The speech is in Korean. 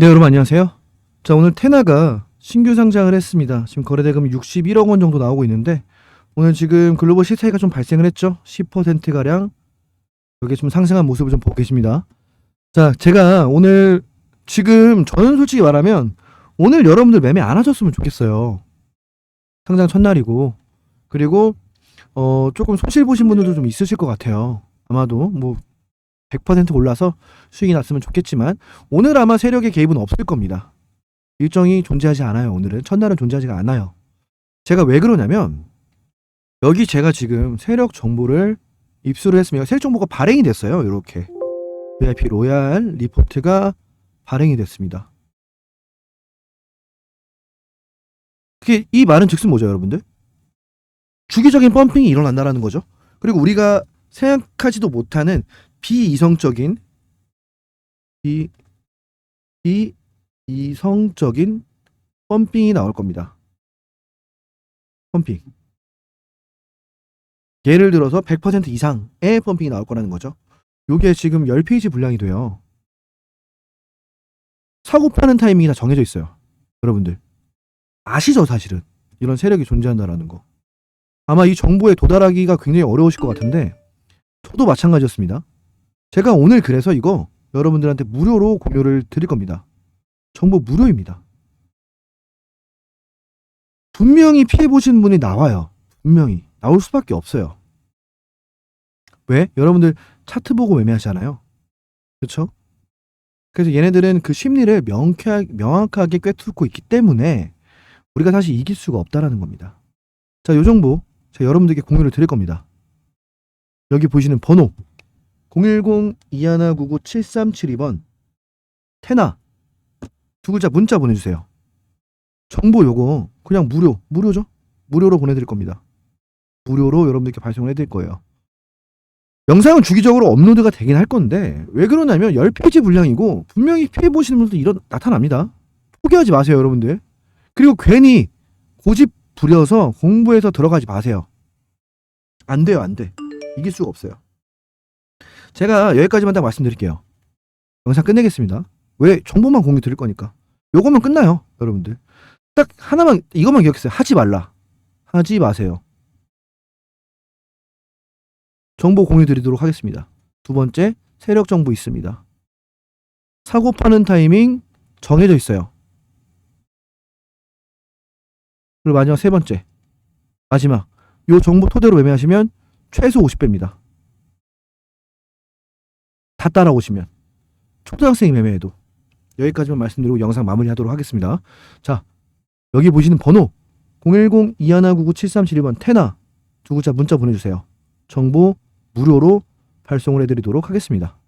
네, 여러분 안녕하세요. 자, 오늘 테나가 신규 상장을 했습니다. 지금 거래대금이 61억 원 정도 나오고 있는데 오늘 지금 글로벌 시세가 좀 발생을 했죠. 10% 가량 여기 좀 상승한 모습을 좀 보고 계십니다. 자, 제가 오늘 지금 저는 솔직히 말하면 오늘 여러분들 매매 안 하셨으면 좋겠어요. 상장 첫날이고 그리고 어 조금 손실 보신 분들도 좀 있으실 것 같아요. 아마도 뭐 100% 올라서 수익이 났으면 좋겠지만 오늘 아마 세력의 개입은 없을 겁니다. 일정이 존재하지 않아요. 오늘은 첫날은 존재하지가 않아요. 제가 왜 그러냐면 여기 제가 지금 세력 정보를 입수를 했습니다. 세력 정보가 발행이 됐어요. 이렇게 VIP 로얄 리포트가 발행이 됐습니다. 그게 이 말은 즉슨 뭐죠, 여러분들? 주기적인 펌핑이 일어난다라는 거죠. 그리고 우리가 생각하지도 못하는 비이성적인 비 비이성적인 펌핑이 나올 겁니다. 펌핑. 예를 들어서 100% 이상의 펌핑이 나올 거라는 거죠. 요게 지금 10페이지 분량이 돼요. 사고 파는 타이밍이 다 정해져 있어요. 여러분들. 아시죠, 사실은. 이런 세력이 존재한다라는 거. 아마 이 정보에 도달하기가 굉장히 어려우실 것 같은데, 저도 마찬가지였습니다. 제가 오늘 그래서 이거 여러분들한테 무료로 공유를 드릴 겁니다. 정보 무료입니다. 분명히 피해보신 분이 나와요. 분명히. 나올 수밖에 없어요. 왜? 여러분들 차트 보고 매매하잖아요. 그렇죠? 그래서 얘네들은 그 심리를 명쾌하, 명확하게 꿰뚫고 있기 때문에 우리가 사실 이길 수가 없다라는 겁니다. 자, 요 정보 제가 여러분들께 공유를 드릴 겁니다. 여기 보시는 번호 010-2199-7372번 테나 두 글자 문자 보내주세요. 정보 요거 그냥 무료 무료죠? 무료로 보내드릴 겁니다. 무료로 여러분들께 발송을 해드릴 거예요. 영상은 주기적으로 업로드가 되긴 할 건데 왜 그러냐면 10페이지 분량이고 분명히 피해보시는 분들 이런 나타납니다. 포기하지 마세요 여러분들. 그리고 괜히 고집 부려서 공부해서 들어가지 마세요. 안 돼요 안 돼. 이길 수가 없어요. 제가 여기까지만 딱 말씀드릴게요. 영상 끝내겠습니다. 왜 정보만 공유 드릴 거니까. 요거면 끝나요, 여러분들. 딱 하나만 이것만 기억했어요. 하지 말라. 하지 마세요. 정보 공유 드리도록 하겠습니다. 두 번째, 세력 정보 있습니다. 사고 파는 타이밍 정해져 있어요. 그리고 마지막 세 번째. 마지막. 요 정보 토대로 매매하시면 최소 50배입니다. 다 따라오시면 초등학생이 매매해도 여기까지만 말씀드리고 영상 마무리하도록 하겠습니다. 자 여기 보시는 번호 010-2199-7372번 테나 두 글자 문자 보내주세요. 정보 무료로 발송을 해드리도록 하겠습니다.